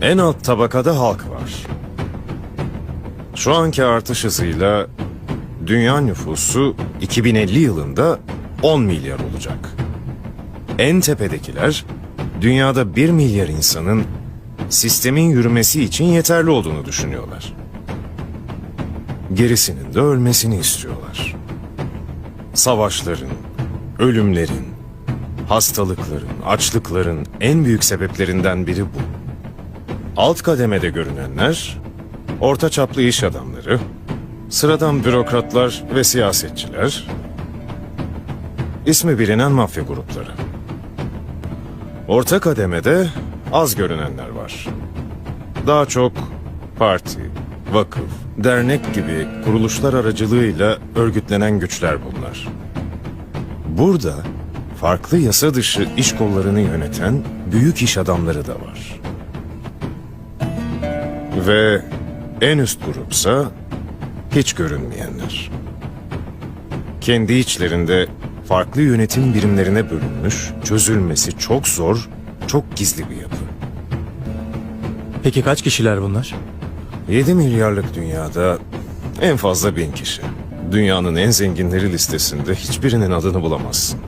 En alt tabakada halk var. Şu anki artış hızıyla dünya nüfusu 2050 yılında 10 milyar olacak. En tepedekiler dünyada 1 milyar insanın sistemin yürümesi için yeterli olduğunu düşünüyorlar. Gerisinin de ölmesini istiyorlar. Savaşların, ölümlerin, hastalıkların, açlıkların en büyük sebeplerinden biri bu. Alt kademede görünenler, orta çaplı iş adamları, sıradan bürokratlar ve siyasetçiler, ismi bilinen mafya grupları. Orta kademede az görünenler var. Daha çok parti, vakıf, dernek gibi kuruluşlar aracılığıyla örgütlenen güçler bunlar. Burada farklı yasa dışı iş kollarını yöneten büyük iş adamları da var. Ve en üst grupsa hiç görünmeyenler. Kendi içlerinde farklı yönetim birimlerine bölünmüş, çözülmesi çok zor, çok gizli bir yapı. Peki kaç kişiler bunlar? 7 milyarlık dünyada en fazla bin kişi. Dünyanın en zenginleri listesinde hiçbirinin adını bulamazsın.